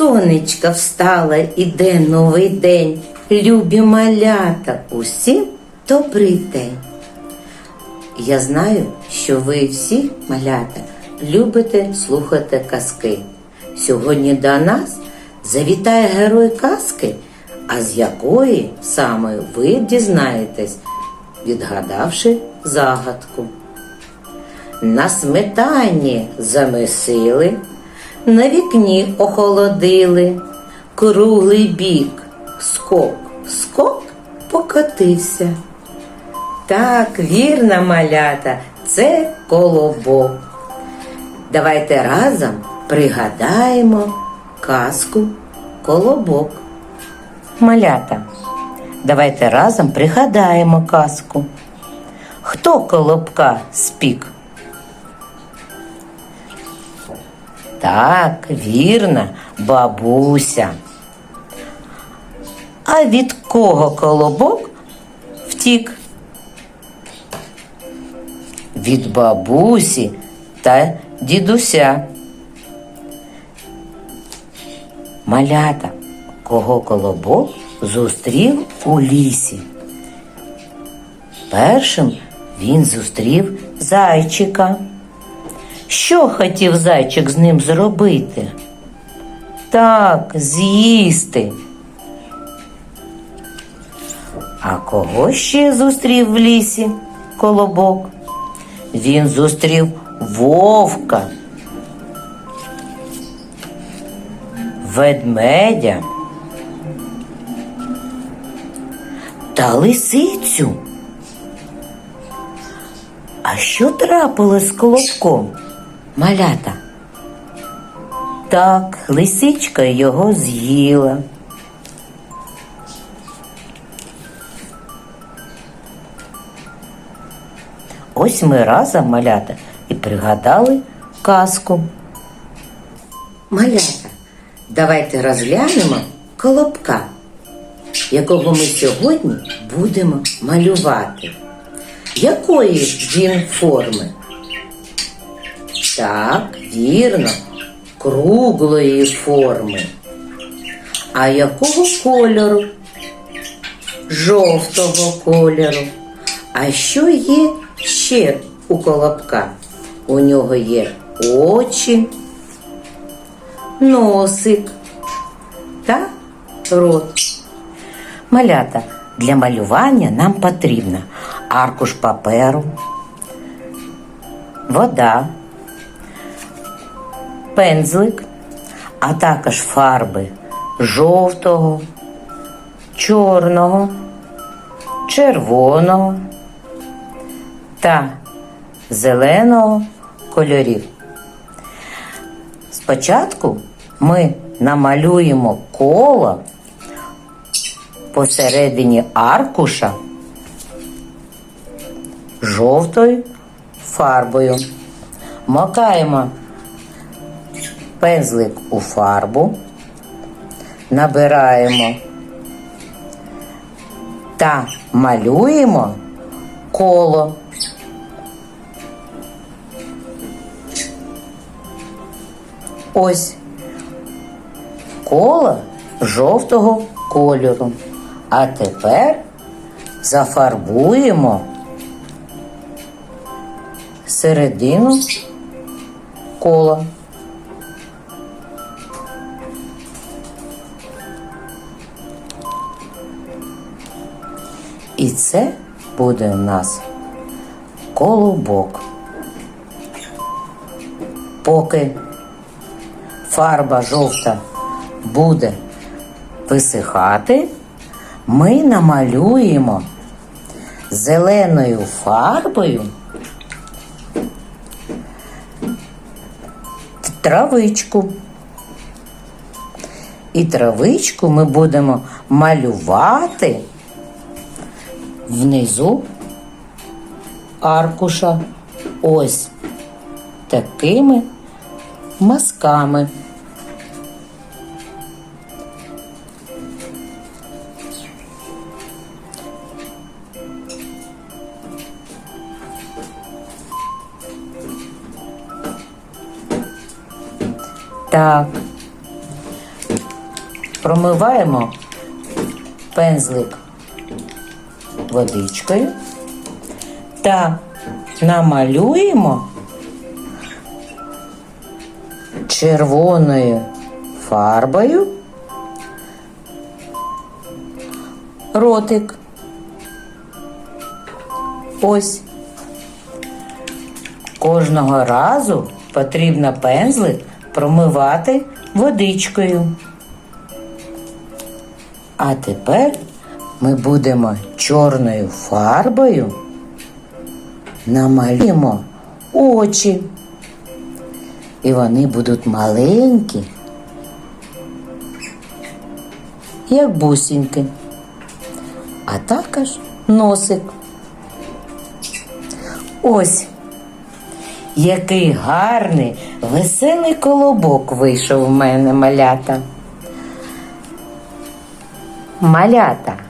сонечка встала, іде новий день. Любі малята, усім добрий день. Я знаю, що ви всі малята любите слухати казки. Сьогодні до нас завітає герой казки, а з якої саме ви дізнаєтесь, відгадавши загадку. На сметані замесили, на вікні охолодили, круглий бік, скок, скок покотився. Так, вірна малята, це колобок. Давайте разом пригадаємо казку колобок. Малята, давайте разом пригадаємо казку. Хто колобка спік? Так, вірно, бабуся. А від кого колобок втік? Від бабусі та дідуся. Малята, кого колобок зустрів у лісі. Першим він зустрів зайчика. Що хотів зайчик з ним зробити? Так, з'їсти. А кого ще зустрів в лісі колобок? Він зустрів вовка, ведмедя та лисицю. А що трапилось з колобком? Малята. Так, лисичка його з'їла. Ось ми разом малята і пригадали казку. Малята, давайте розглянемо колобка, якого ми сьогодні будемо малювати. Якої він форми? Так, вірно, круглої форми. А якого кольору? Жовтого кольору. А що є ще у колобка? У нього є очі, носик та рот. Малята, для малювання нам потрібно аркуш паперу, вода, пензлик, а також фарби жовтого, чорного, червоного та зеленого кольорів. Спочатку ми намалюємо коло посередині аркуша жовтою фарбою. Макаємо пензлик у фарбу, набираємо та малюємо коло. Ось коло жовтого кольору. А тепер зафарбуємо середину кола. І це буде у нас колобок. Поки фарба жовта буде висихати, ми намалюємо зеленою фарбою травичку. І травичку ми будемо малювати внизу аркуша ось такими мазками. Так. промиваємо пензлик водичкою та намалюємо червоною фарбою ротик. Ось. Кожного разу потрібно пензлик промивати водичкою. А тепер ми будемо чорною фарбою намалюємо очі. І вони будуть маленькі, як бусинки, а також носик. Ось який гарний, веселий колобок вийшов в мене малята. Малята.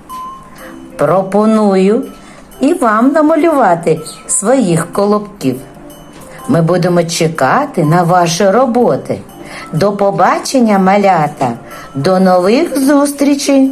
Пропоную і вам намалювати своїх колобків. Ми будемо чекати на ваші роботи. До побачення, малята, до нових зустрічей!